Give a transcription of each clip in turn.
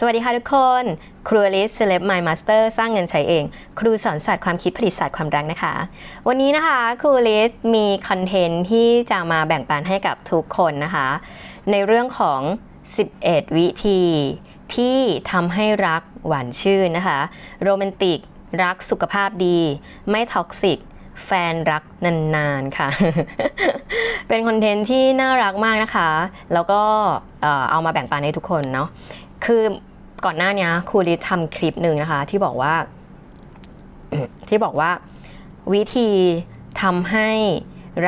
สวัสดีค่ะทุกคน ครูอลิสเซเลบไมมาสเตอร์สร้างเงินใช้เอง ครูสอนศาสตร์ความคิดผลิตศาสตร์ความรักนะคะ วันนี้นะคะ ครูอลิสมีคอนเทนต์ที่จะมาแบ่งปันให้กับทุกคนนะคะ ในเรื่องของ 11 วิธี ที่ทำให้รักหวานชื่นนะคะ โรแมนติก รักสุขภาพดี ไม่ท็อกซิกแฟนรักนานๆค่ะ เป็นคอนเทนต์ที่น่ารักมากนะคะ แล้วก็เอ่อเอามาแบ่งปันให้ทุกคนเนาะคือ ก่อนหน้านี้ครูลิททำคลิปหนึ่งนะคะ ที่บอกว่า ที่บอกว่าวิธีทำให้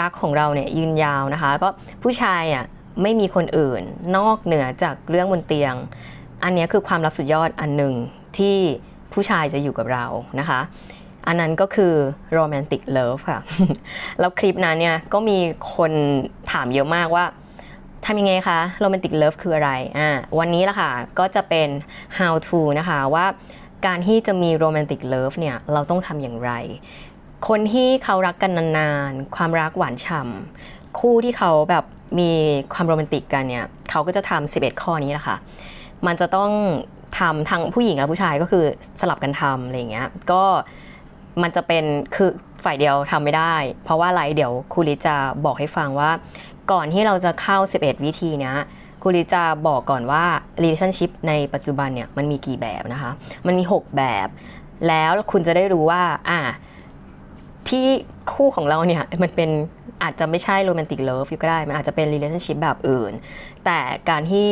รักของเราเนี่ยยืนยาวนะคะ ก็ผู้ชายอะไม่มีคนอื่น นอกเหนือจากเรื่องบนเตียง อันนี้คือความรักสุดยอดอันหนึ่งที่ผู้ชายจะอยู่กับเรานะคะ อันนั้นก็คือโรแมนติกเลิฟค่ะ แล้วคลิปนั้นเนี่ยก็มีคนถามเยอะมากว่า ทำยังไงคะโรแมนติกเลิฟคืออะไรอ่าวันนี้ละค่ะ ก็จะเป็น how to นะคะว่าการที่จะมีโรแมนติกเลิฟเนี่ย เราต้องทำอย่างไร คนที่เขารักกันนานๆ ความรักหวานฉ่ำคู่ที่เขาแบบมีความโรแมนติกกันเนี่ย เขาก็จะทำ11 ข้อนี้แหละค่ะ มันจะต้องทำทั้งผู้หญิงและผู้ชายก็คือสลับกันทำอะไรอย่างเงี้ยก็มันจะเป็นคือฝ่ายเดียวทำไม่ได้ เพราะว่าอะไรเดี๋ยวครูลิจะบอกให้ฟังว่า ก่อนที่เราจะเข้า 11 วิธีเนี้ยครูลิจะบอกก่อนว่า relationship ในปัจจุบันเนี่ยมันมีกี่แบบนะคะ มันมี 6 แบบ แล้วคุณจะได้รู้ว่าอ่าที่คู่ของเราเนี่ยมันเป็นอาจจะไม่ใช่โรแมนติกเลิฟก็ได้ มันอาจจะเป็น relationship แบบอื่น แต่การที่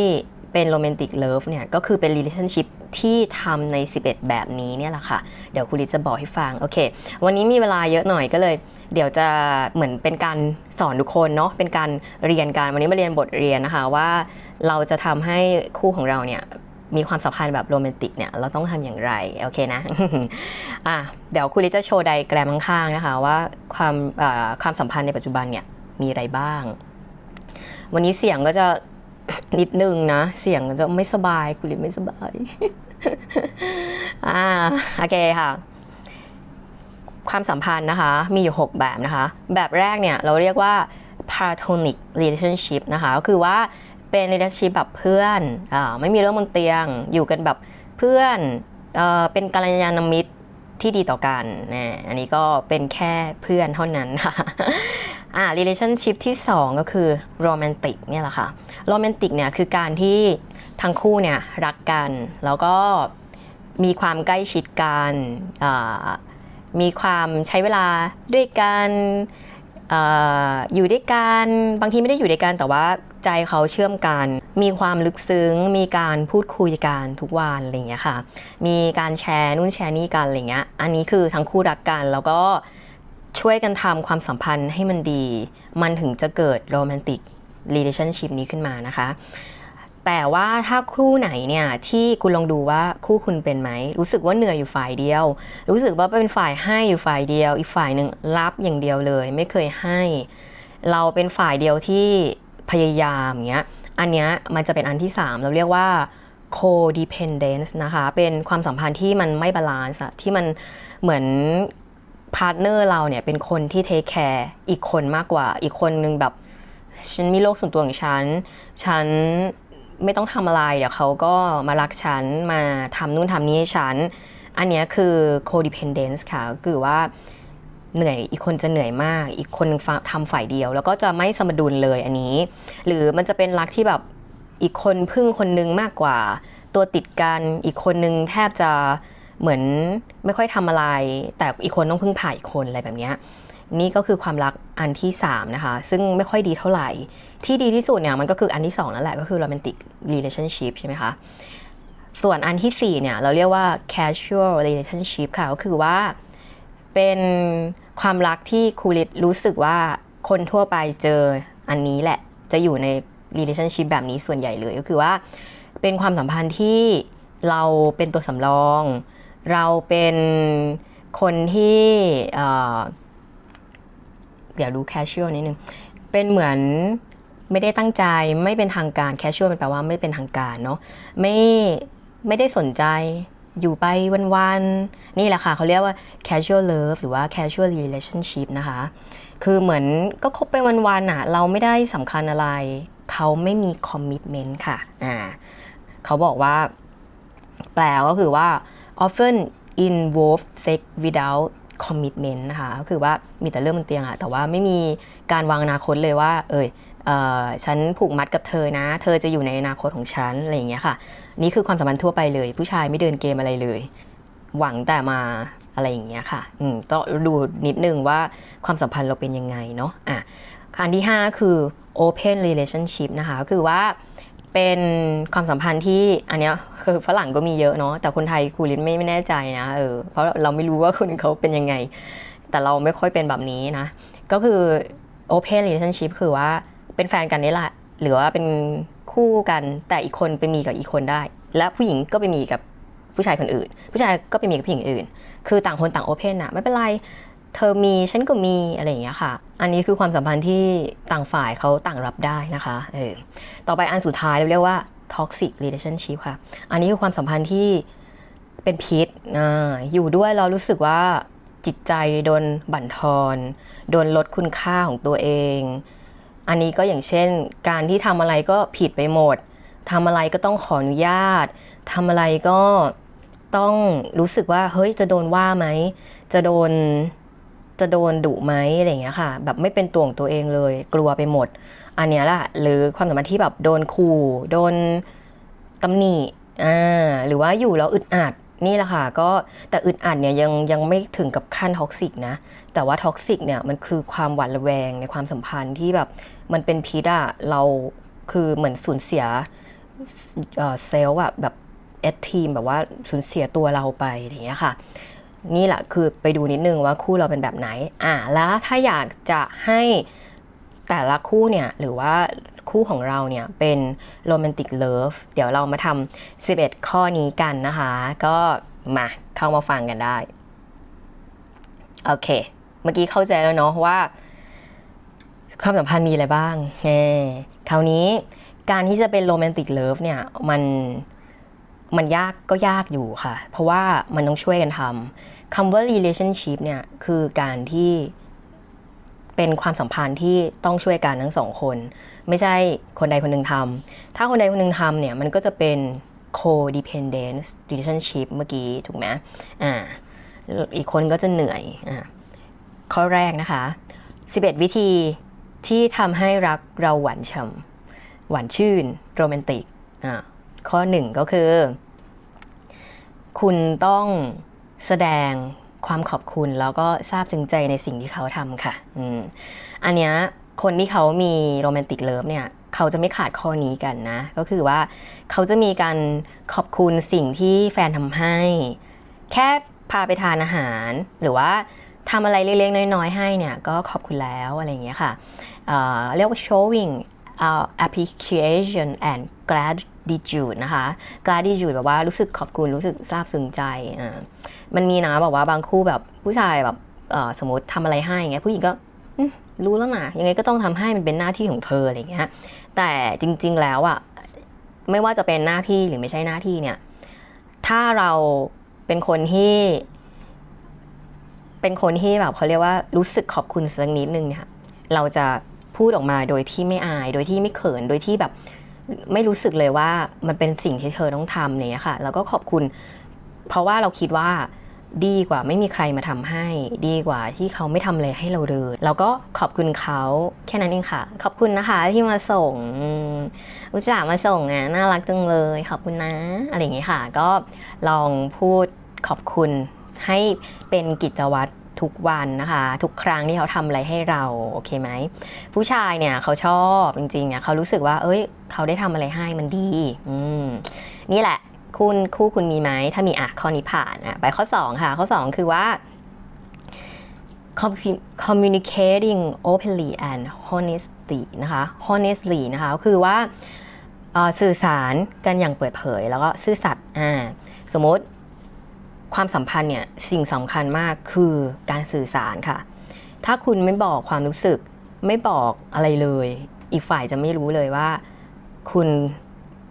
เป็นโรแมนติกเลิฟเนี่ยก็คือเป็น relationship ที่ทำใน 11 แบบนี้เนี่ยแหละค่ะ เดี๋ยวคุณลิจะบอกให้ฟัง โอเค วันนี้มีเวลาเยอะหน่อยก็เลย เดี๋ยวจะเหมือนเป็นการสอนทุกคนเนาะเป็นการเรียนกันวันนี้มาเรียนบทเรียนนะคะว่าเราจะทำให้คู่ของเราเนี่ยมีความสัมพันธ์แบบโรแมนติกเนี่ยเราต้องทำอย่างไรโอเคนะอะเดี๋ยวคุณลิจะโชว์ไดแกรมข้างๆนะคะว่าความความสัมพันธ์ในปัจจุบันเนี่ยมีอะไรบ้าง วันนี้เสียงก็จะนิดนึงนะ เสียงจะไม่สบายคุณลิไม่สบายอ่าโอเคค่ะ ความสัมพันธ์นะคะมีอยู่ 6 แบบนะคะ แบบแรกเนี่ยเราเรียกว่า platonic relationship นะคะก็คือว่าเป็น relationship แบบเพื่อนอไม่มีเรื่องบนเตียง อยู่กันแบบเพื่อนเออเป็นกัลยาณมิตรที่ดีต่อกันนะอันนี้ก็เป็นแค่เพื่อนเท่านั้นค่ะอ่า relationship ที่ 2 ก็คือ romantic เนี่ยแหละค่ะ romantic เนี่ยคือการที่ทั้งคู่เนี่ยรักกัน แล้วก็มีความใกล้ชิดกันอ่า มีความใช้เวลาด้วยกันอออยู่ด้วยกันบางทีไม่ได้อยู่ด้วยกันแต่ว่าใจเขาเชื่อมกัน มีความลึกซึ้ง มีการพูดคุยกันทุกวันอะไรอย่างเงี้ยค่ะ มีการแชร์นู่นแชร์นี่กันอะไรเงี้ยอันนี้คือทั้งคู่รักกันแล้วก็ช่วยกันทำความสัมพันธ์ให้มันดี มันถึงจะเกิดโรแมนติก relationship นี้ขึ้นมานะคะ แต่ว่าถ้าคู่ไหนเนี่ยที่คุณลองดูว่าคู่คุณเป็นไหม รู้สึกว่าเหนื่อยอยู่ฝ่ายเดียว รู้สึกว่าเป็นฝ่ายให้อยู่ฝ่ายเดียว อีกฝ่ายหนึ่งรับอย่างเดียวเลย ไม่เคยให้ เราเป็นฝ่ายเดียวที่พยายามอย่างเงี้ยอันเนี้ยมันจะเป็นอันที่ 3 เราเรียกว่า codependence นะคะ เป็นความสัมพันธ์ที่มันไม่บาลานซ์ที่มันเหมือนพาร์ทเนอร์เราเนี่ยเป็นคนที่เทคแคร์อีกคนมากกว่า อีกคนนึงแบบ ฉันมีโลกส่วนตัวของฉัน ฉัน ไม่ต้องทำอะไรเดี๋ยวเขาก็มารักฉันมาทำนู่นทำนี่ให้ฉัน อันนี้คือ codependence ค่ะก็คือว่าเหนื่อยอีกคนจะเหนื่อยมาก อีกคนทำฝ่ายเดียว แล้วก็จะไม่สมดุลเลยอันนี้ หรือมันจะเป็นรักที่แบบอีกคนพึ่งคนนึงมากกว่า ตัวติดกันอีกคนนึงแทบจะเหมือนไม่ค่อยทำอะไร แต่อีกคนต้องพึ่งพาอีกคนอะไรแบบนี้ นี่ก็คือความรักอันที่3นะคะ ซึ่งไม่ค่อยดีเท่าไหร่ ที่ดีที่สุดเนี่ยมันก็คืออันที่2นั่นแหละ ก็คือ romantic relationship ใช่ไหมคะ ส่วนอันทีสี่ 4 เนี่ยเราเรียกว่า casual relationship ค่ะ ก็คือว่าเป็นความรักที่ครูริตรู้สึกว่าคนทั่วไปเจออันนี้แหละ จะอยู่ใน relationship แบบนี้ส่วนใหญ่เลย ก็คือว่าเป็นความสัมพันธ์ที่เราเป็นตัวสำรอง เราเป็นคนที่ เดี๋ยวดู casual นิดนึง เป็นเหมือนไม่ได้ตั้งใจไม่เป็นทางการ casual มันแปลว่าไม่เป็นทางการเนาะไม่ไม่ได้สนใจอยู่ไปวันๆ นี่แหละค่ะ เขาเรียกว่า casual love หรือว่า casual relationship นะคะ คือเหมือนก็คบไปวันๆอะ เราไม่ได้สำคัญอะไร เขาไม่มี commitment ค่ะ อ่า เขาบอกว่า แปลก็คือว่า often involve sex without commitment นะคะก็คือว่ามีแต่เรื่องบนเตียงอะแต่ว่าไม่มีการวางอนาคตเลยว่า เอยเออฉันผูกมัดกับเธอนะ เธอจะอยู่ในอนาคตของฉันอะไรอย่างเงี้ยค่ะ นี่คือความสัมพันธ์ทั่วไปเลย ผู้ชายไม่เดินเกมอะไรเลย หวังแต่มาอะไรอย่างเงี้ยค่ะอืมต้องดูนิดนึงว่าความสัมพันธ์เราเป็นยังไงเนาะอะอันที่ 5 คือ open relationship นะคะก็คือว่า เป็นความสัมพันธ์ที่อันเนี้ยคือฝรั่งก็มีเยอะเนาะแต่คนไทยครูลินไม่ไม่แน่ใจนะเออเพราะเราไม่รู้ว่าคนเขาเป็นยังไง แต่เราไม่ค่อยเป็นแบบนี้นะ ก็คือ open relationship คือว่าเป็นแฟนกันนี่แหละหรือว่าเป็นคู่กันแต่อีกคนไปมีกับอีกคนได้ และผู้หญิงก็ไปมีกับผู้ชายคนอื่น ผู้ชายก็ไปมีกับผู้หญิงอื่น คือต่างคนต่างโอเพนอะไม่เป็นไร เธอมีฉันก็มีอะไรอย่างเงี้ยค่ะ อันนี้คือความสัมพันธ์ที่ต่างฝ่ายเขาต่างรับได้นะคะเออต่อไปอันสุดท้ายเราเรียกว่า toxic relationship ค่ะ อันนี้คือความสัมพันธ์ที่เป็นพิษอ่าอยู่ด้วยเรารู้สึกว่าจิตใจโดนบั่นทอนโดนลดคุณค่าของตัวเอง อันนี้ก็อย่างเช่น การที่ทำอะไรก็ผิดไปหมดทำอะไรก็ต้องขออนุญาตทำอะไรก็ต้องรู้สึกว่าเฮ้ยจะโดนว่าไหม จะโดน จะโดนดุไหมอะไรอย่างเงี้ยค่ะ แบบไม่เป็นตัวของตัวเองเลย กลัวไปหมด อันเนี้ยแหละหรือความสัมพันธ์ที่แบบโดนขู่โดนตำหนิอ่าหรือว่าอยู่แล้วอึดอัดนี่แหละค่ะก็แต่อึดอัดเนี่ยยังยังไม่ถึงกับขั้นท็อกซิกนะ แต่ว่าท็อกซิกเนี่ยมันคือความหวาดระแวงในความสัมพันธ์ที่แบบมันเป็นพิษอะเราคือเหมือนสูญเสียเอ่อเซลล์อะแบบเอทีมแบบว่าสูญเสียตัวเราไปอย่างเงี้ยค่ะ นี่แหละคือไปดูนิดนึงว่าคู่เราเป็นแบบไหน อ่าแล้วถ้าอยากจะให้แต่ละคู่เนี่ยหรือว่าคู่ของเราเนี่ยเป็นโรแมนติกเลิฟเดี๋ยวเรามาทำ11 ข้อนี้กันนะคะ ก็มาเข้ามาฟังกันได้ โอเค เมื่อกี้เข้าใจแล้วเนาะว่า ความสัมพันธ์มีอะไรบ้างแน่คราวนี้การที่จะเป็นโรแมนติกเลิฟเนี่ยมันมันยากก็ยากอยู่ค่ะ เพราะว่ามันต้องช่วยกันทำ คำว่า relationship เนี่ยคือการที่เป็นความสัมพันธ์ที่ต้องช่วยกันทั้งสองคน ไม่ใช่คนใดคนหนึ่งทำถ้าคนใดคนหนึ่งทำเนี่ยมันก็จะเป็น codependence relationship เมื่อกี้ถูกไหมอ่าอีกคนก็จะเหนื่อยอ่าข้อแรกนะคะ 11 วิธีที่ทำให้รักเราหวานฉ่ำหวานชื่นโรแมนติกอ่าข้อหนึ่งก็คือ คุณต้อง แสดงความขอบคุณแล้วก็ซาบซึ้งใจในสิ่งที่เขาทำค่ะอืมอันเนี้ยคนที่เขามีโรแมนติกเลิฟเนี่ยเขาจะไม่ขาดข้อนี้กันนะ ก็คือว่าเขาจะมีการขอบคุณสิ่งที่แฟนทำให้ แค่พาไปทานอาหาร หรือว่าทำอะไรเล็กๆน้อยๆให้เนี่ยก็ขอบคุณแล้วอะไรอย่างเงี้ยค่ะเเรียกว่า showing uh, appreciation and grat gratitude นะคะ gratitude แบบว่ารู้สึกขอบคุณรู้สึกซาบซึ้งใจอ่ามันมีนะแบบว่าบางคู่แบบผู้ชายแบบสมมติทำอะไรให้อย่างเงี้ยผู้หญิงก็รู้แล้วนะยังไงก็ต้องทำให้มันเป็นหน้าที่ของเธออะไรเงี้ยแต่จริง ๆแล้วอะไม่ว่าจะเป็นหน้าที่หรือไม่ใช่หน้าที่เนี่ยถ้าเราเป็นคนที่ เป็นคนที่แบบเขาเรียกว่ารู้สึกขอบคุณสักนิดนึงเนี่ยเราจะพูดออกมาโดยที่ไม่อาย โดยที่ไม่เขินโดยที่แบบ ไม่รู้สึกเลยว่ามันเป็นสิ่งที่เธอต้องทำเนี่ยค่ะ แล้วก็ขอบคุณ เพราะว่าเราคิดว่าดีกว่าไม่มีใครมาทำให้ ดีกว่าที่เขาไม่ทำอะไรให้เราเลยเราก็ขอบคุณเขาแค่นั้นเองค่ะ ขอบคุณนะคะที่มาส่งอุตส่าห์มาส่งอะน่ารักจังเลย ขอบคุณนะ อะไรอย่างเงี้ยค่ะ ก็ลองพูดขอบคุณให้เป็นกิจวัตร ทุกวันนะคะ ทุกครั้งที่เขาทำอะไรให้เราโอเคไหมผู้ชายเนี่ยเขาชอบจริงๆเนี่ยเขารู้สึกว่า เอ้ย เขาได้ทำอะไรให้มันดีอืมนี่แหละคุณคู่คุณมีไหมถ้ามีอะข้อนี้ผ่านอะไปข้อ 2 ค่ะ ข้อ 2 คือว่า communicating openly and honestly นะคะ honestly นะคะคือว่าสื่อสารกันอย่างเปิดเผย แล้วก็ซื่อสัตย์อ่าสมมติ ความสัมพันธ์เนี่ยสิ่งสำคัญมากคือการสื่อสารค่ะ ถ้าคุณไม่บอกความรู้สึก ไม่บอกอะไรเลย อีกฝ่ายจะไม่รู้เลยว่า คุณ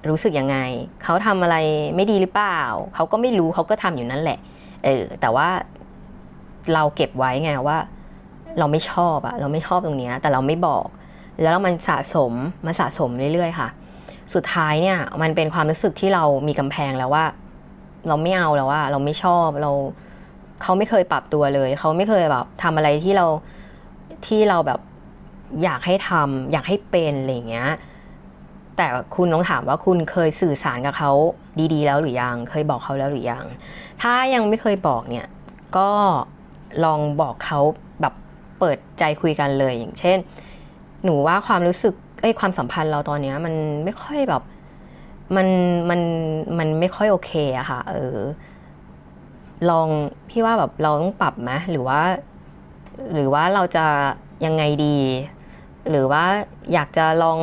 รู้สึกยังไง เขาทำอะไรไม่ดีหรือเปล่า เขาก็ไม่รู้เขาก็ทำอยู่นั่นแหละ เออแต่ว่าเราเก็บไว้ไงว่า เราไม่ชอบอะเราไม่ชอบตรงนี้แต่เราไม่บอก แล้วมันสะสมมันสะสมเรื่อยๆค่ะ สุดท้ายเนี่ยมันเป็นความรู้สึกที่เรามีกำแพงแล้วว่า เราไม่เอาแล้วว่าเราไม่ชอบเราเขาไม่เคยปรับตัวเลย เขาไม่เคยแบบทำอะไรที่เราที่เราแบบอยากให้ทำอยากให้เป็นอะไรเงี้ยแต่คุณต้องถามว่าคุณเคยสื่อสารกับเขาดีๆ แล้วหรือยัง เคยบอกเขาแล้วหรือยัง ถ้ายังไม่เคยบอกเนี่ย ก็ลองบอกเขาแบบเปิดใจคุยกันเลยอย่างเช่น หนูว่าความรู้สึกเอ้ความสัมพันธ์เราตอนเนี้ยมันไม่ค่อยแบบ มันมันมันไม่ค่อยโอเคอะค่ะ เออ ลองพี่ว่าแบบเราต้องปรับไหมหรือว่า หรือว่าเราจะยังไงดี หรือว่าอยากจะลอง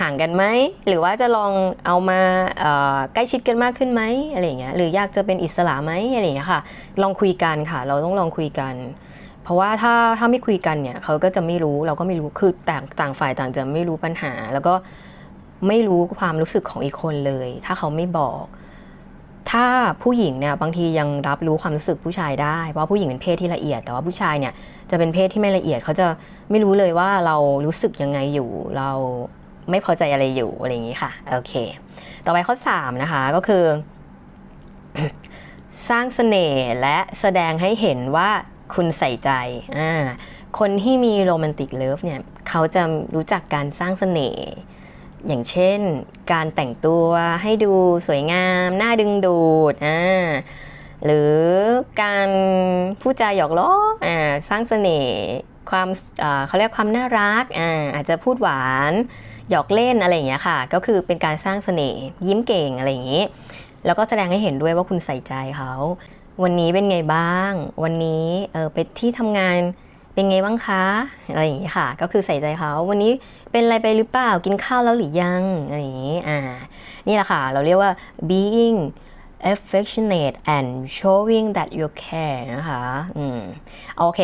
ห่างกันไหมหรือว่าจะลองเอามาใกล้ชิดกันมากขึ้นไหมอะไรอย่างเงี้ยหรืออยากจะเป็นอิสระไหมอะไรอย่างเงี้ยค่ะ ลองคุยกันค่ะ เราต้องลองคุยกัน เพราะว่าถ้าถ้าไม่คุยกันเนี่ยเขาก็จะไม่รู้เราก็ไม่รู้คือต่างต่างฝ่ายต่างจะไม่รู้ปัญหา แล้วก็ ไม่รู้ความรู้สึกของอีกคนเลย ถ้าเขาไม่บอก ถ้าผู้หญิงเนี่ยบางทียังรับรู้ความรู้สึกผู้ชายได้ เพราะผู้หญิงเป็นเพศที่ละเอียด แต่ว่าผู้ชายเนี่ยจะเป็นเพศที่ไม่ละเอียด เขาจะไม่รู้เลยว่าเรารู้สึกยังไงอยู่ เราไม่พอใจอะไรอยู่อะไรอย่างนี้ค่ะโอเค ต่อไปข้อ3นะคะก็คือ สร้างเสน่ห์และแสดงให้เห็นว่าคุณใส่ใจอ่าคนที่มีโรแมนติกเลิฟเนี่ยเขาจะรู้จักการสร้างเสน่ห์ อย่างเช่น การแต่งตัวให้ดูสวยงามน่าดึงดูดอ่าหรือการพูดจาหยอกล้ออ่าสร้างเสน่ห์ความเขาเรียกความน่ารักอ่าอาจจะพูดหวานหยอกเล่นอะไรอย่างเงี้ยค่ะ ก็คือเป็นการสร้างเสน่ห์ยิ้มเก่งอะไรอย่างงี้ แล้วก็แสดงให้เห็นด้วยว่าคุณใส่ใจเขา วันนี้เป็นไงบ้าง วันนี้เออไปที่ทำงาน เป็นไงบ้างคะ อะไรอย่างนี้ค่ะ ก็คือใส่ใจเขาวันนี้เป็นอะไรไปหรือเปล่ากินข้าวแล้วหรือยังอะไรอย่างนี้อ่านี่แหละค่ะ เราเรียกว่า being affectionate and showing that you care นะคะอืมโอเค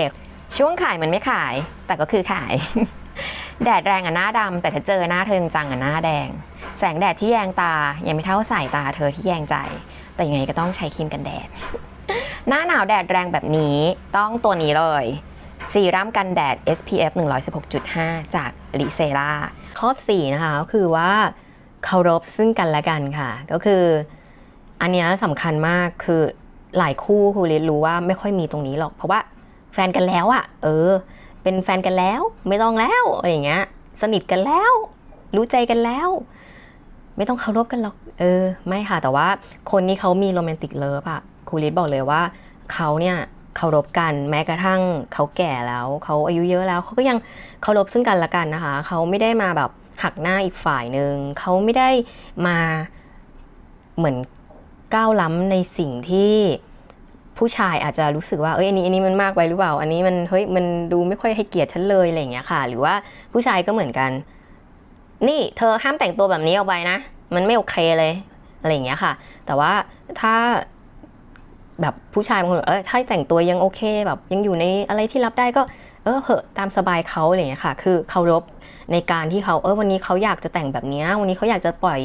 ช่วงขายมันไม่ขาย แต่ก็คือขาย แดดแรงอะหน้าดำแต่ถ้าเจอหน้าเธอจังๆอะหน้าแดง แสงแดดที่แยงตา ยังไม่เท่าสายตาเธอที่แยงใจ แต่ยังไงก็ต้องใช้ครีมกันแดด หน้าหนาวแดดแรงแบบนี้ต้องตัวนี้เลย ซีรั่มกันแดด SPF 116.5 จากลิเซราข้อ 4 นะคะก็คือว่าเคารพซึ่งกันและกันค่ะ ก็คือ อันนี้สำคัญมากคือหลายคู่ครูเรียนรู้ว่าไม่ค่อยมีตรงนี้หรอก เพราะว่าแฟนกันแล้วอะเออ เป็นแฟนกันแล้วไม่ต้องแล้วอะไรอย่างเงี้ย สนิทกันแล้ว รู้ใจกันแล้ว ไม่ต้องเคารพกันหรอก เออ ไม่ค่ะแต่ว่าคนที่เขามีโรแมนติกเลิฟอะครูลิศบอกเลยว่าเขาเนี่ย เคารพกันแม้กระทั่งเขาแก่แล้วเขาอายุเยอะแล้วเขาก็ยังเคารพซึ่งกันและกันนะคะเขาไม่ได้มาแบบหักหน้าอีกฝ่ายหนึ่งเขาไม่ได้มาเหมือนก้าวล้ำในสิ่งที่ผู้ชายอาจจะรู้สึกว่าเอ้ยอันนี้อันนี้มันมากไปหรือเปล่า อันนี้มันเฮ้ยมันดูไม่ค่อยให้เกียรติฉันเลยอะไรอย่างเงี้ยค่ะ หรือว่าผู้ชายก็เหมือนกัน นี่เธอห้ามแต่งตัวแบบนี้ออกไปนะ มันไม่โอเคเลยอะไรอย่างเงี้ยค่ะ แต่ว่าถ้า แบบผู้ชายบางคนเออถ้าแต่งตัวยังโอเคแบบยังอยู่ในอะไรที่รับได้ก็เออเหอะตามสบายเขาอะไรอย่างเงี้ยค่ะ คือเคารพในการที่เขาเออวันนี้เขาอยากจะแต่งแบบนี้วันนี้เขาอยากจะปล่อย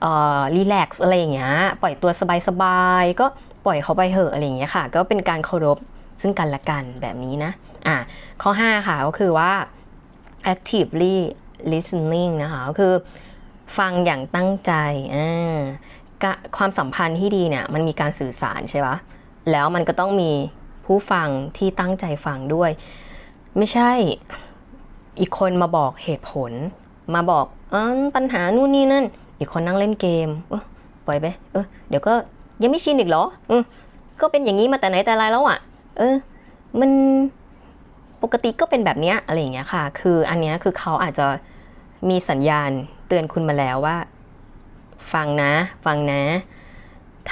เอ่อรีแลกซ์อะไรอย่างเงี้ยปล่อยตัวสบายๆก็ปล่อยเขาไปเหอะอะไรอย่างเงี้ยค่ะ ก็เป็นการเคารพซึ่งกันและกันแบบนี้นะอะข้อ 5 ค่ะก็คือว่า actively listening นะคะก็คือฟังอย่างตั้งใจอ่า ความสัมพันธ์ที่ดีเนี่ยมันมีการสื่อสารใช่ปะแล้วมันก็ต้องมีผู้ฟังที่ตั้งใจฟังด้วย ไม่ใช่อีกคนมาบอกเหตุผล มาบอกอปัญหานู่นนี่นั่น อีกคนนั่งเล่นเกมเออปล่อยไปเออเดี๋ยวก็ยังไม่ชินอีกเหรอเออก็เป็นอย่างนี้มาแต่ไหนแต่ไรแล้วอะ เออ มันปกติก็เป็นแบบนี้อะไรอย่างเงี้ยค่ะ คืออันเนี้ยคือเขาอาจจะมีสัญญาณเตือนคุณมาแล้วว่า ฟังนะ ฟังนะ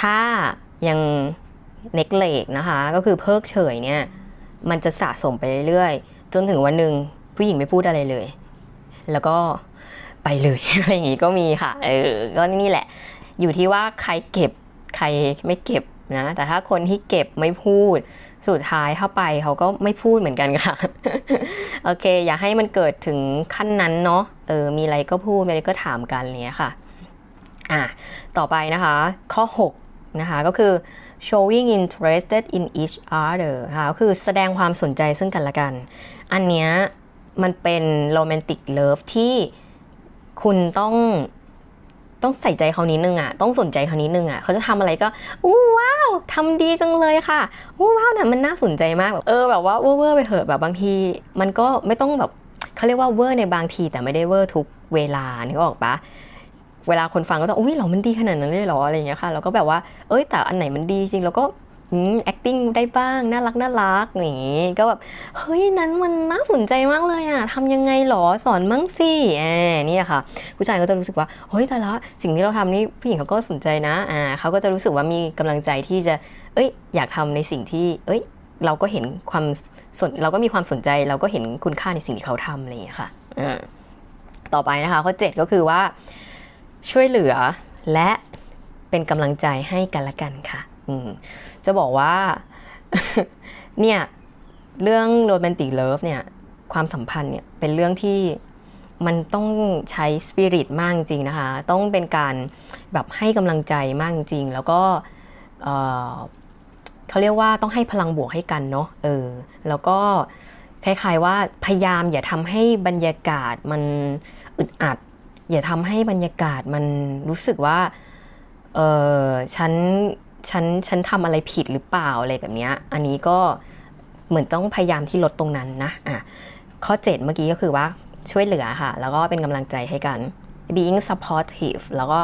ถ้ายังเน็กเลกนะคะ ก็คือเพิกเฉยเนี่ย มันจะสะสมไปเรื่อยๆ จนถึงวันหนึ่งผู้หญิงไม่พูดอะไรเลย แล้วก็ไปเลย อะไรอย่างงี้ก็มีค่ะ เออ ก็นี่แหละ อยู่ที่ว่าใครเก็บ ใครไม่เก็บนะ แต่ถ้าคนที่เก็บไม่พูด สุดท้ายเข้าไปเขาก็ไม่พูดเหมือนกันค่ะ โอเค อย่าให้มันเกิดถึงขั้นนั้นเนาะ เออ มีอะไรก็พูด มีอะไรก็ถามกันเนี้ยค่ะ อะต่อไปนะคะข้อ 6 นะคะก็คือ showing interested in each other ค่ะก็คือแสดงความสนใจซึ่งกันและกัน อันเนี้ยมันเป็นโรแมนติกเลิฟที่คุณต้องต้องใส่ใจเขานิดนึงอะ ต้องสนใจเขานิดนึงอะ เขาจะทำอะไรก็อู้ว้าวทำดีจังเลยค่ะอู้ว้าวเนี่ยมันน่าสนใจมากแบบเออแบบว่าเวอร์ไปเถอะแบบบางที มันก็ไม่ต้องแบบเขาเรียกว่าเวอร์ในบางทีแต่ไม่ได้เวอร์ทุกเวลานึกออกปะ เวลาคนฟังก็จะอุ้ยเหรามันดีขนาดนั้นเลยเหรออะไรอย่างเงี้ยค่ะแล้วก็แบบว่าเอ้ยแต่อันไหนมันดีจริงแล้วก็อ acting ได้บ้าง น่ารักน่ารักอย่างงี้ก็แบบ เฮ้ย นั้นมันน่าสนใจมากเลยอะทำยังไงหรอสอนมั่งสิแอนี่ค่ะ ผู้ชายก็จะรู้สึกว่า เฮ้ยแต่ละสิ่งที่เราทำนี่ผู้หญิงเขาก็สนใจนะอ่าเขาก็จะรู้สึกว่ามีกำลังใจที่จะ เอ้ย อยากทำในสิ่งที่ เอ้ย เราก็เห็นความสนเราก็มีความสนใจ เราก็เห็นคุณค่าในสิ่งที่เขาทำอะไรอย่างเงี้ยค่ะอ่าต่อไปนะคะข้อ7ก็คือว่า ช่วยเหลือและเป็นกำลังใจให้กันและกันค่ะจะบอกว่าเนี่ยเรื่องโรแมนติกเลิฟเนี่ยความสัมพันธ์เนี่ยเป็นเรื่องที่มันต้องใช้สปิริตมากจริงนะคะ ต้องเป็นการแบบให้กำลังใจมากจริง แล้วก็เอ่อเขาเรียกว่าต้องให้พลังบวกให้กันเนาะเออแล้วก็คล้ายๆว่าพยายามอย่าทำให้บรรยากาศมันอึดอัด อย่าทำให้บรรยากาศมันรู้สึกว่าเออฉันฉันฉันทำอะไรผิดหรือเปล่าอะไรแบบนี้อันนี้ก็เหมือนต้องพยายามที่ลดตรงนั้นนะอะข้อ 7 เมื่อกี้ก็คือว่าช่วยเหลือค่ะ แล้วก็เป็นกำลังใจให้กัน being supportive แล้วก็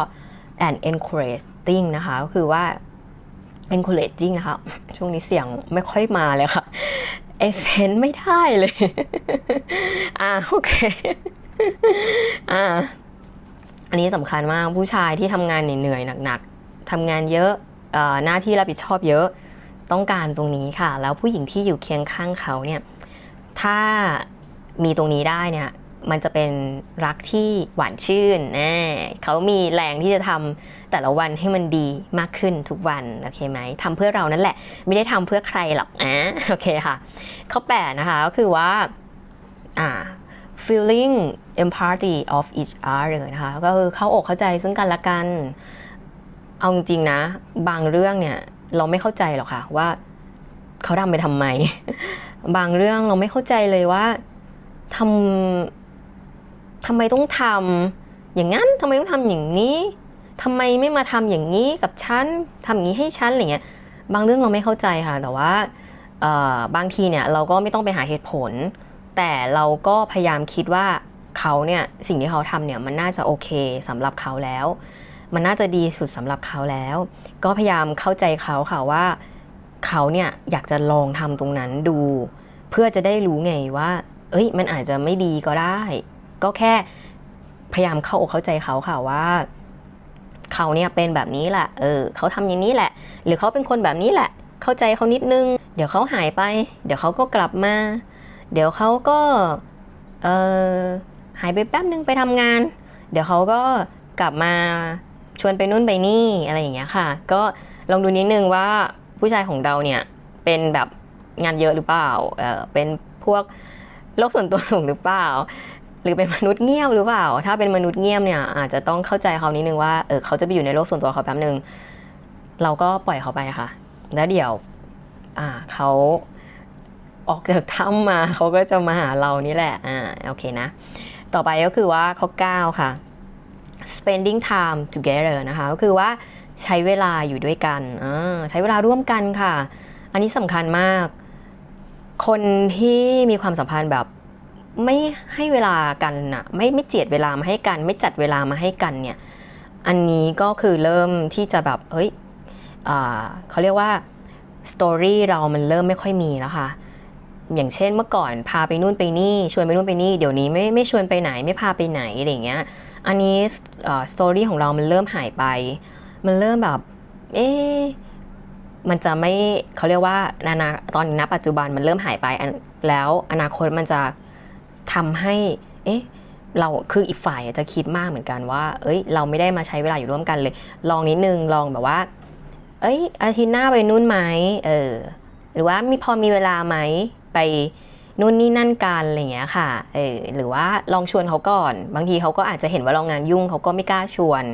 and encouraging นะคะ ก็คือว่า encouraging นะคะ ช่วงนี้เสียงไม่ค่อยมาเลยค่ะ เอเซนไม่ได้เลย อ่าโอเค อ่า อันนี้สำคัญมากผู้ชายที่ทำงานเหนื่อยหนักๆทำงานเยอะหน้าที่รับผิดชอบเยอะต้องการตรงนี้ค่ะ แล้วผู้หญิงที่อยู่เคียงข้างเขาเนี่ยถ้ามีตรงนี้ได้เนี่ยมันจะเป็นรักที่หวานชื่นแน่เขามีแรงที่จะทำแต่ละวันให้มันดีมากขึ้นทุกวัน โอเคไหมทำเพื่อเรานั่นแหละ ไม่ได้ทำเพื่อใครหรอกอะโอเคค่ะ ข้อ8นะคะก็คือว่า อ่า feeling empathy of each other นะคะก็คือเข้าอกเข้าใจซึ่งกันและกัน เอาจริงๆนะ บางเรื่องเนี่ยเราไม่เข้าใจหรอกค่ะว่าเขาทำไปทำไม บางเรื่องเราไม่เข้าใจเลยว่าทำทำไมต้องทำอย่างนั้นทำไมต้องทำอย่างนี้ทำไมไม่มาทำอย่างนี้กับฉันทำอย่างนี้ให้ฉันอะไรเงี้ยบางเรื่องเราไม่เข้าใจค่ะ แต่ว่าบางทีเนี่ยเราก็ไม่ต้องไปหาเหตุผล แต่เราก็พยายามคิดว่าเขาเนี่ยสิ่งที่เขาทำเนี่ยมันน่าจะโอเคสำหรับเขาแล้ว มันน่าจะดีสุดสำหรับเขาแล้ว ก็พยายามเข้าใจเขาค่ะว่า เขาเนี่ยอยากจะลองทำตรงนั้นดู เพื่อจะได้รู้ไงว่า เอ้ย มันอาจจะไม่ดีก็ได้ ก็แค่พยายามเข้าอกเข้าใจเขาค่ะว่า เขาเนี่ยเป็นแบบนี้แหละเออเขาทำอย่างนี้แหละ หรือเขาเป็นคนแบบนี้แหละ เข้าใจเขานิดนึง เดี๋ยวเขาหายไป เดี๋ยวเขาก็กลับมา เดี๋ยวเขาก็เออหายไปแป๊บนึงไปทำงาน เดี๋ยวเขาก็กลับมาชวนไปนู่นไปนี่อะไรอย่างเงี้ยค่ะ ก็ลองดูนิดนึงว่าผู้ชายของเราเนี่ยเป็นแบบงานเยอะหรือเปล่าเออเป็นพวกโลกส่วนตัวสูงหรือเปล่า หรือเป็นมนุษย์เงียบหรือเปล่า ถ้าเป็นมนุษย์เงียบเนี่ยอาจจะต้องเข้าใจเขานิดนึงว่าเออเขาจะไปอยู่ในโลกส่วนตัวเขาแป๊บนึง เราก็ปล่อยเขาไปค่ะ แล้วเดี๋ยวอ่าเขา ออกจากถ้ำมาเขาก็จะมาหาเรานี่แหละ อ่า โอเคนะ ต่อไปก็คือว่าข้อ9ค่ะ spending time together นะคะ ก็คือว่าใช้เวลาอยู่ด้วยกัน อ่า ใช้เวลาร่วมกันค่ะ อันนี้สำคัญมาก คนที่มีความสัมพันธ์แบบไม่ให้เวลากันนะไม่ไม่เจียดเวลามาให้กัน ไม่จัดเวลามาให้กันเนี่ย อันนี้ก็คือเริ่มที่จะแบบ เฮ้ยเขาเรียกว่าสตอรี่เรามันเริ่มไม่ค่อยมีแล้วค่ะ อย่างเช่นเมื่อก่อนพาไปนู่นไปนี่ชวนไปนู่นไปนี่เดี๋ยวนี้ไม่ไม่ชวนไปไหนไม่พาไปไหนอะไรอย่างเงี้ยอันนี้สตอรี่ของเรามันเริ่มหายไป มันเริ่มแบบเอ๊ะมันจะไม่เขาเรียกว่านานาตอนนี้ณปัจจุบันมันเริ่มหายไปแล้วอนาคตมันจะทำให้เอ๊ะเราคืออีกฝ่ายจะคิดมากเหมือนกันว่า เอ้ย เราไม่ได้มาใช้เวลาอยู่ร่วมกันเลย ลองนิดนึงลองแบบว่า เอ้ยอาทิตย์หน้าไปนู่นไหมเออหรือว่ามีพอมีเวลาไหม ไปนู่นนี่นั่นกันอะไรอย่างเงี้ยค่ะเออหรือว่าลองชวนเขาก่อน บางทีเขาก็อาจจะเห็นว่าเรางานยุ่งเขาก็ไม่กล้าชวน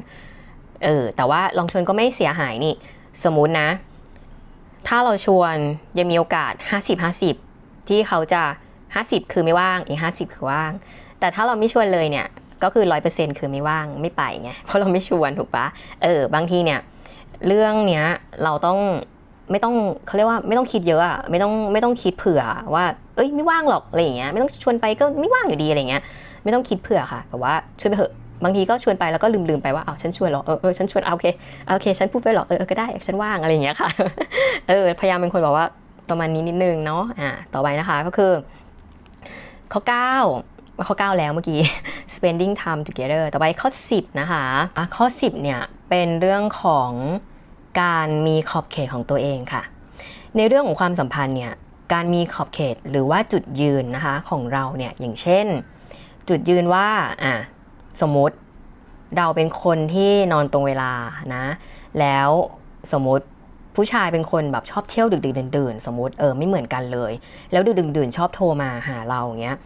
เออแต่ว่าลองชวนก็ไม่เสียหายนี่ สมมุตินะ ถ้าเราชวนยังมีโอกาส 50 50 ที่เขาจะ 50 คือไม่ว่างอีก 50 คือว่าง แต่ถ้าเราไม่ชวนเลยเนี่ยก็คือร้อยเปอร์เซ็นต์คือไม่ว่างไม่ไปไงเพราะเราไม่ชวนถูกปะเออบางทีเนี่ยเรื่องเนี้ยเราต้อง ไม่ต้องเขาเรียกว่าไม่ต้องคิดเยอะอะไม่ต้องไม่ต้องคิดเผื่อว่า เอ้ยไม่ว่างหรอกอะไรอย่างเงี้ยไม่ต้องชวนไปก็ไม่ว่างอยู่ดีอะไรเงี้ยไม่ต้องคิดเผื่อค่ะแต่ว่าชวนไปเถอะบางทีก็ชวนไปแล้วก็ลืมลืมไปว่าอ้าวฉันชวนหรอเออเออฉันชวนเอาโอเคเอาโอเค ฉันพูดไปหรอเออก็ได้ฉันว่างอะไรอย่างเงี้ยค่ะเออพยายามเป็นคนบอกว่าประมาณนี้นิดนึงเนาะอ่าต่อไปนะคะก็คือข้อ9ข้อ9แล้วเมื่อกี้ spending time together ต่อไปข้อ 10 นะคะอะข้อ 10 เนี่ยเป็นเรื่องของ การมีขอบเขตของตัวเองค่ะ ในเรื่องของความสัมพันธ์เนี่ยการมีขอบเขตหรือว่าจุดยืนนะคะของเราเนี่ยอย่างเช่น จุดยืนว่าอะสมมติเราเป็นคนที่นอนตรงเวลานะแล้วสมมติผู้ชายเป็นคนแบบชอบเที่ยวดึกๆดื่นๆสมมติเออไม่เหมือนกันเลย แล้วดึกๆดื่นๆชอบโทรมาหาเราอย่างเงี้ย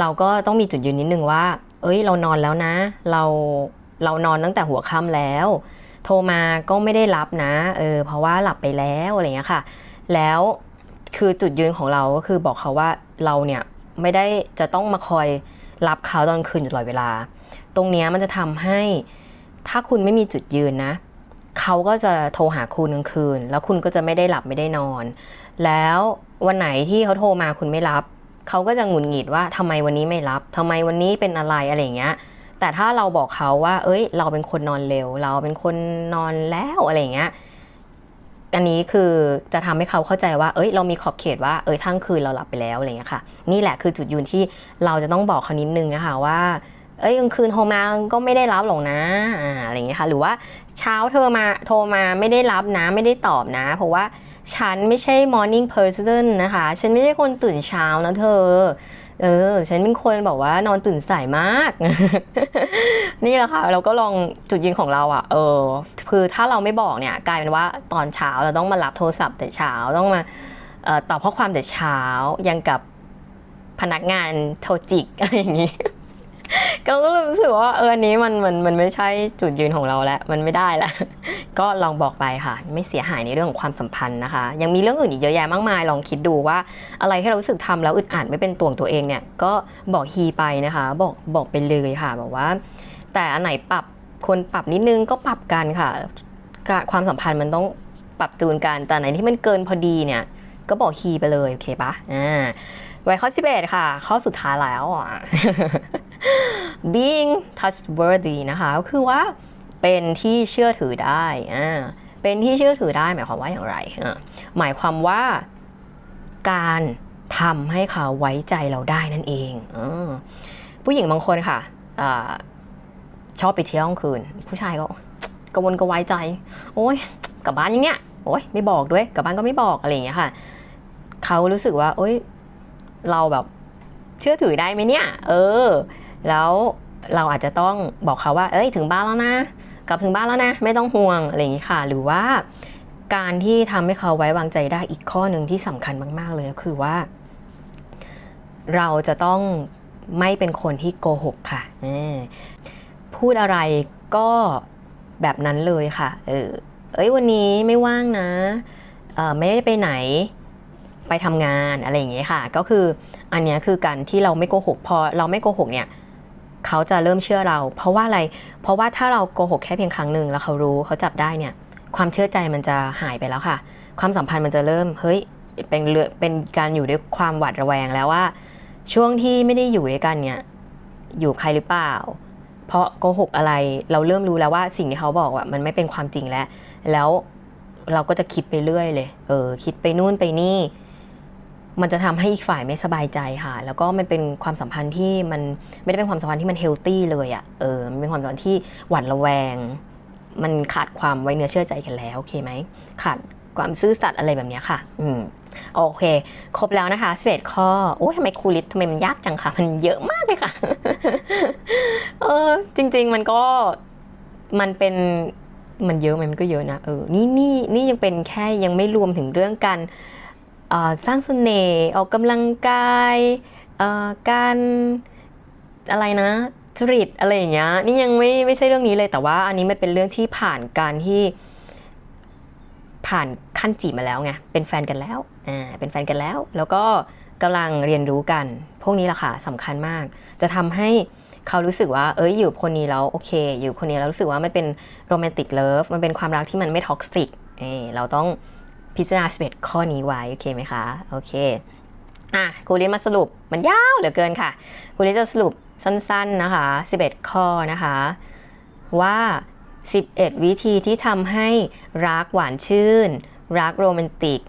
เราก็ต้องมีจุดยืนนิดนึงว่า เอ้ยเรานอนแล้วนะ เราเรานอนตั้งแต่หัวค่ำแล้ว โทรมาก็ไม่ได้รับนะเออเพราะว่าหลับไปแล้วอะไรเงี้ยค่ะ แล้วคือจุดยืนของเราก็คือบอกเขาว่าเราเนี่ยไม่ได้จะต้องมาคอยรับเขาตอนคืนอยู่ตลอดเวลา ตรงเนี้ยมันจะทำให้ถ้าคุณไม่มีจุดยืนนะ เขาก็จะโทรหาคุณกลางคืน แล้วคุณก็จะไม่ได้หลับไม่ได้นอน แล้ววันไหนที่เขาโทรมาคุณไม่รับ เขาก็จะหงุดหงิดว่าทำไมวันนี้ไม่รับทำไมวันนี้เป็นอะไรอะไรอย่างเงี้ย แต่ถ้าเราบอกเขาว่า เอ้ย เราเป็นคนนอนเร็ว เราเป็นคนนอนแล้วอะไรอย่างเงี้ยอันนี้คือจะทำให้เขาเข้าใจว่า เอ้ย เรามีขอบเขตว่า เอ้ย ทั้งคืนเราหลับไปแล้วอะไรอย่างเงี้ยค่ะ นี่แหละคือจุดยืนที่เราจะต้องบอกเขานิดนึงนะคะว่า เอ้ยกลางคืนโทรมาก็ไม่ได้รับหรอกนะ อะไรอย่างเงี้ยค่ะ หรือว่าเช้าเธอมาโทรมาไม่ได้รับนะ ไม่ได้ตอบนะ เพราะว่าฉันไม่ใช่ morning person นะคะ ฉันไม่ใช่คนตื่นเช้านะเธอ เออ ฉันเป็นคนบอกว่านอนตื่นสายมาก นี่แหละค่ะ เราก็ลองจุดยืนของเราอะ่ะ เออ คือถ้าเราไม่บอกเนี่ย กลายเป็นว่าตอนเช้าเราต้องมารับโทรศัพท์แต่เช้าต้องมาออตอบข้อความแต่เช้ายังกับพนักงานโทรจิกอะไรอย่างนี้ ก็รู้สึกว่าเอออันนี้มันมันมันไม่ใช่จุดยืนของเราแล้ว มันไม่ได้แล้ว ก็ลองบอกไปค่ะ ไม่เสียหายในเรื่องของความสัมพันธ์นะคะ ยังมีเรื่องอื่นอีกเยอะแยะมากมาย ลองคิดดูว่าอะไรที่เรารู้สึกทำแล้วอึดอัดไม่เป็นตัวของตัวเองเนี่ย ก็บอกฮีไปนะคะ บอกบอกไปเลยค่ะ บอกว่า แต่อันไหนปรับคนปรับนิดนึงก็ปรับกันค่ะ ความสัมพันธ์มันต้องปรับจูนกัน แต่ไหนที่มันเกินพอดีเนี่ย ก็บอกฮีไปเลยโอเคปะอ่าไว้ข้อ11ค่ะ ข้อสุดท้ายแล้วอะ being trustworthy นะคะก็คือว่าเป็นที่เชื่อถือได้อ่าเป็นที่เชื่อถือได้หมายความว่าอย่างไรอ่าหมายความว่าการทำให้เขาไว้ใจเราได้นั่นเองอผู้หญิงบางคนค่ะอชอบไปเที่ยวกลางคืน ผู้ชายก็กระวนกระวายใจ โอ้ยกลับบ้านยังเนี้ยโอ้ยไม่บอกด้วยกลับบ้านก็ไม่บอกอะไรอย่างเงี้ยค่ะ เขารู้สึกว่า โอ้ยเราแบบเชื่อถือได้ไหมเนี่ย เออ แล้วเราอาจจะต้องบอกเขาว่า เอ้ยถึงบ้านแล้วนะ กลับถึงบ้านแล้วนะ ไม่ต้องห่วงอะไรอย่างนี้ค่ะ หรือว่าการที่ทำให้เขาไว้วางใจได้อีกข้อหนึ่งที่สำคัญมาก ๆ เลยก็คือว่า เราจะต้องไม่เป็นคนที่โกหกค่ะพูดอะไรก็แบบนั้นเลยค่ะ เออเอ้ยวันนี้ไม่ว่างนะออไม่ได้ไปไหนไปทำงานอะไรอย่างเงี้ยค่ะ ก็คืออันนี้คือการที่เราไม่โกหกพอเราไม่โกหกเนี่ย เขาจะเริ่มเชื่อเรา เพราะว่าอะไร เพราะว่าถ้าเราโกหกแค่เพียงครั้งหนึ่งแล้วเขารู้เขาจับได้เนี่ย ความเชื่อใจมันจะหายไปแล้วค่ะ ความสัมพันธ์มันจะเริ่มเฮ้ยเป็นเรื่องเป็นการอยู่ด้วยความหวาดระแวงแล้วว่า ช่วงที่ไม่ได้อยู่ด้วยกันเนี่ยอยู่ใครหรือเปล่า เพราะโกหกอะไรเราเริ่มรู้แล้วว่าสิ่งที่เขาบอกว่ามันไม่เป็นความจริงแล้ว แล้วเราก็จะคิดไปเรื่อยเลย เออคิดไปนู่นไปนี่ มันจะทำให้อีกฝ่ายไม่สบายใจค่ะ แล้วก็มันเป็นความสัมพันธ์ที่มันไม่ได้เป็นความสัมพันธ์ที่มันเฮลตี้เลยอะ่ะเออมันเป็นความสัมพันธ์ที่หวั่นระแวง มันขาดความไว้เนื้อเชื่อใจกันแล้วโอเคไหมขาดความซื่อสัตย์อะไรแบบนี้ค่ะ อืมโอเค ครบแล้วนะคะสิบเอ็ดข้อ โอ้ยทำไมครูลิศทำไมมันยากจังคะมันเยอะมากเลยค่ะ เออ จริง ๆ มันก็ มันเป็น มันเยอะไหมมันก็เยอะนะ เออ นี่นี่นี่ยังเป็นแค่ยังไม่รวมถึงเรื่องการ สร้างเสน่ห์ออกกำลังกายการอะไรนะจริตอะไรอย่างเงี้ยนี่ยังไม่ไม่ใช่เรื่องนี้เลยแต่ว่า อันนี้มันเป็นเรื่องที่ผ่านการที่ผ่านขั้นจีบมาแล้วไงเป็นแฟนกันแล้วอ่าเป็นแฟนกันแล้ว แล้วก็กำลังเรียนรู้กัน พวกนี้แหละค่ะสำคัญมาก จะทำให้เขารู้สึกว่า เอ้ยอยู่คนนี้แล้วโอเค อยู่คนนี้แล้วรู้สึกว่ามันเป็นโรแมนติกเลิฟมันเป็นความรักที่มันไม่ท็อกซิกเออเราต้อง พิจารณา 11 ข้อนี้ไว้โอเคไหมคะโอเคอะครูลินมาสรุปมันยาวเหลือเกินค่ะครูลินจะสรุปสั้นๆนะคะ 11 ข้อนะคะ ว่า 11 วิธีที่ทำให้รักหวานชื่น รักโรแมนติก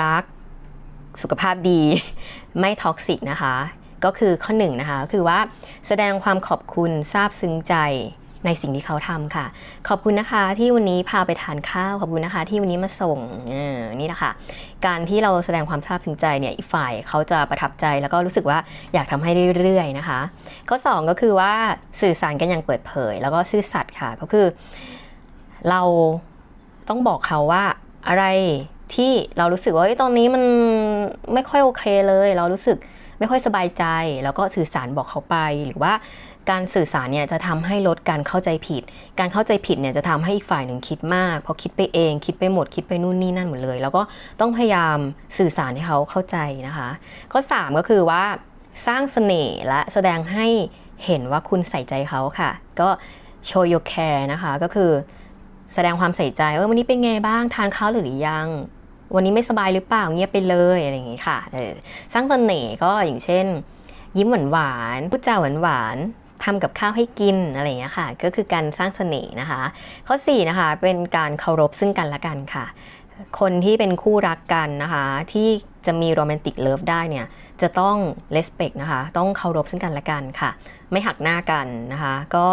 รักสุขภาพดี ไม่ท็อกซิกนะคะ ก็คือข้อหนึ่งนะคะ คือว่าแสดงความขอบคุณซาบซึ้งใจ ในสิ่งที่เขาทำค่ะ ขอบคุณนะคะที่วันนี้พาไปทานข้าว ขอบคุณนะคะ ที่วันนี้มาส่งนี่นะคะ การที่เราแสดงความซาบซึ้งใจเนี่ยอีกฝ่ายเขาจะประทับใจแล้วก็รู้สึกว่าอยากทำให้เรื่อยๆนะคะ ข้อสองก็คือว่าสื่อสารกันอย่างเปิดเผย แล้วก็ซื่อสัตย์ค่ะก็คือ เราต้องบอกเขาว่าอะไรที่เรารู้สึกว่าตอนนี้มันไม่ค่อยโอเคเลย เรารู้สึกไม่ค่อยสบายใจ แล้วก็สื่อสารบอกเขาไปหรือว่า การสื่อสารเนี่ยจะทำให้ลดการเข้าใจผิด การเข้าใจผิดเนี่ยจะทำให้อีกฝ่ายหนึ่งคิดมากพอคิดไปเอง คิดไปหมดคิดไปนู่นนี่นั่นหมดเลย แล้วก็ต้องพยายามสื่อสารให้เขาเข้าใจนะคะ ข้อสามก็คือว่าสร้างเสน่ห์และแสดงให้เห็นว่าคุณใส่ใจเขาค่ะ ก็ show your care นะคะก็คือแสดงความใส่ใจว่าวันนี้เป็นไงบ้างทานข้าวหรือยัง วันนี้ไม่สบายหรือเปล่าเงียบไปเลยอะไรอย่างงี้ค่ะเออสร้างเสน่ห์ก็อย่างเช่น ยิ้มหวานๆพูดจาหวานๆ ทำกับข้าวให้กินอะไรอย่างเงี้ยค่ะ ก็คือการสร้างเสน่ห์นะคะ ข้อ4นะคะเป็นการเคารพซึ่งกันและกันค่ะ คนที่เป็นคู่รักกันนะคะ ที่จะมีโรแมนติกเลิฟได้เนี่ยจะต้องเลสเ c t นะคะ ต้องเคารพซึ่งกันและกันค่ะ ไม่หักหน้ากันนะคะ ก็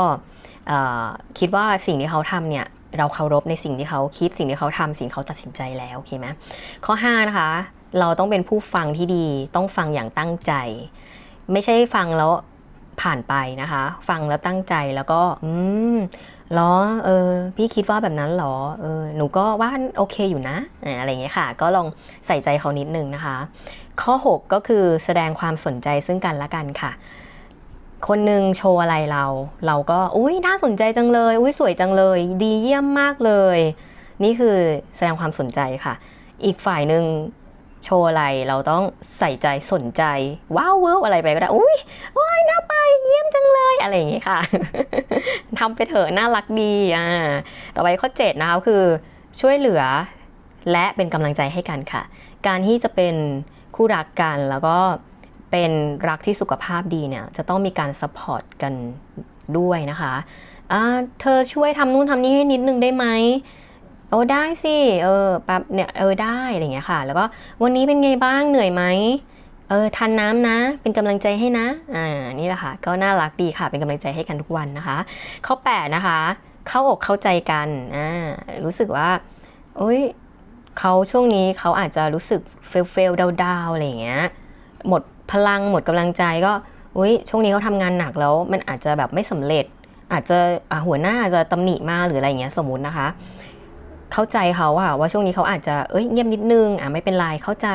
คิดว่าสิ่งที่เขาทำเนี่ยเราเคารพในสิ่งที่เขาคิดสิ่งที่เขาทำสิ่งเขาตัดสินใจแล้วโอเคไหมข้อ 5 นะคะ เราต้องเป็นผู้ฟังที่ดี ต้องฟังอย่างตั้งใจ ไม่ใช่ฟังแล้ว ผ่านไปนะคะ ฟังแล้วตั้งใจแล้วก็ อืมเหรอเออพี่คิดว่าแบบนั้นหรอเออหนูก็ว่าโอเคอยู่นะอะไรเงี้ยค่ะ ก็ลองใส่ใจเขานิดนึงนะคะ ข้อ 6 ก็คือแสดงความสนใจซึ่งกันและกันค่ะ คนหนึ่งโชว์อะไรเรา เราก็อุ้ยน่าสนใจจังเลยอุ้ยสวยจังเลย ดีเยี่ยมมากเลย นี่คือแสดงความสนใจค่ะ อีกฝ่ายหนึ่ง โชว์อะไรเราต้องใส่ใจสนใจ ว้าวเวิร์อะไรไปก็ได้อุ้ยว้ายน่าไปเยี่ยมจังเลยอะไรอย่างงี้ค่ะทำไปเถอะน่ารักดีอ่าต่อไปข้อ7นะคะคือช่วยเหลือและเป็นกำลังใจให้กันค่ะ การที่จะเป็นคู่รักกันแล้วก็เป็นรักที่สุขภาพดีเนี่ยจะต้องมีการซัพพอร์ตกันด้วยนะคะอ่าเธอช่วยทำนู่นทำนี่ให้นิดนึงได้ไหม โอ้ได้สิเออแป๊บเนี่ยเออได้อะไรเงี้ยค่ะ แล้วก็วันนี้เป็นไงบ้างเหนื่อยไหมเออทานน้ำนะ เป็นกำลังใจให้นะ อ่านี่แหละค่ะ ก็น่ารักดีค่ะ เป็นกำลังใจให้กันทุกวันนะคะ ข้อ 8 นะคะ เข้าอกเข้าใจกันอ่ารู้สึกว่าโอ้ยเขาช่วงนี้เขาอาจจะรู้สึกเฟลเฟลดาวดาวๆอะไรอย่างเงี้ยหมดพลังหมดกำลังใจก็อุ้ยช่วงนี้เขาทำงานหนักแล้วมันอาจจะแบบไม่สำเร็จ อาจจะะหัวหน้าอาจจะตำหนิมาหรืออะไรเงี้ยสมมุตินะคะ เข้าใจเขาอะว่าช่วงนี้เขาอาจจะเอ้ยเงียบนิดนึงอะไม่เป็นไรเข้าใจ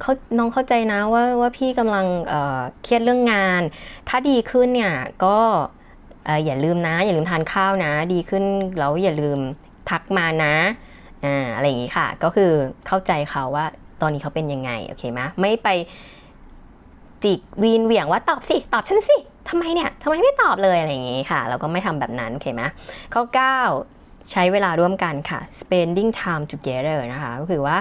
เขาน้องเข้าใจนะว่าว่าพี่กำลังเเครียดเรื่องงาน ถ้าดีขึ้นเนี่ยก็เอ่อย่าลืมนะ อย่าลืมทานข้าวนะ ดีขึ้นแล้วอย่าลืมทักมานะอ่าอะไรอย่างงี้ค่ะ ก็คือเข้าใจเขาว่าตอนนี้เขาเป็นยังไงโอเคไหมไม่ไปจิกวีนเหวี่ยงว่าตอบสิ ตอบฉันสิทำไมเนี่ยทำไมไม่ตอบเลยอะไรอย่างงี้ค่ะ เราก็ไม่ทำแบบนั้นโอเคไหมข้อ 9 ใช้เวลาร่วมกันค่ะ spending time together นะคะ ก็คือว่า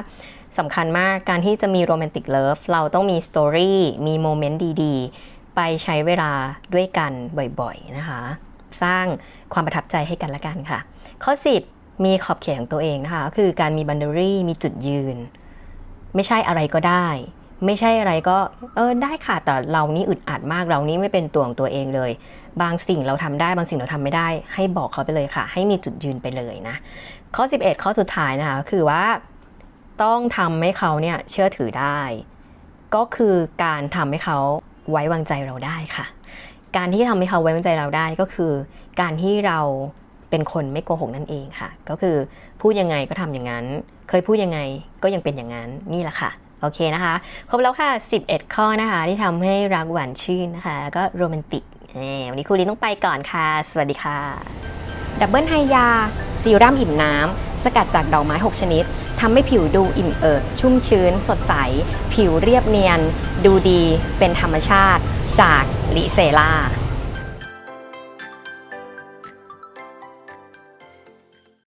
สำคัญมากการที่จะมี romantic love เราต้องมี story มีโมเมนต์ดีๆ ไปใช้เวลาด้วยกันบ่อยๆนะคะ สร้างความประทับใจให้กันและกันค่ะ ข้อ 10 มีขอบเขตของตัวเองนะคะ คือการมี boundary มีจุดยืน ไม่ใช่อะไรก็ได้ ไม่ใช่อะไรก็เออได้ค่ะแต่เรานี่อึดอัดมากเรานี่ไม่เป็นตัวของตัวเองเลย บางสิ่งเราทำได้บางสิ่งเราทำไม่ได้ ให้บอกเขาไปเลยค่ะ ให้มีจุดยืนไปเลยนะ ข้อ 11 ข้อสุดท้ายนะคะคือว่าต้องทำให้เขาเนี่ยเชื่อถือได้ ก็คือการทำให้เขาไว้วางใจเราได้ค่ะ การที่ทำให้เขาไว้วางใจเราได้ก็คือ การที่เราเป็นคนไม่โกหกนั่นเองค่ะ ก็คือพูดยังไงก็ทำอย่างนั้น เคยพูดยังไงก็ยังเป็นอย่างนั้นนี่แหละค่ะ โอเคนะคะ ครบแล้วค่ะ 11 ข้อนะคะ ที่ทำให้รักหวานชื่นนะคะ แล้วก็โรแมนติกวันนี้ครูลินต้องไปก่อนค่ะ สวัสดีค่ะ ดับเบิลไฮยา ซีรั่มอิ่มน้ำ สกัดจากดอกไม้ 6 ชนิด ทำให้ผิวดูอิ่มเอิบ ชุ่มชื้น สดใส ผิวเรียบเนียน ดูดี เป็นธรรมชาติ จากลิเซล่า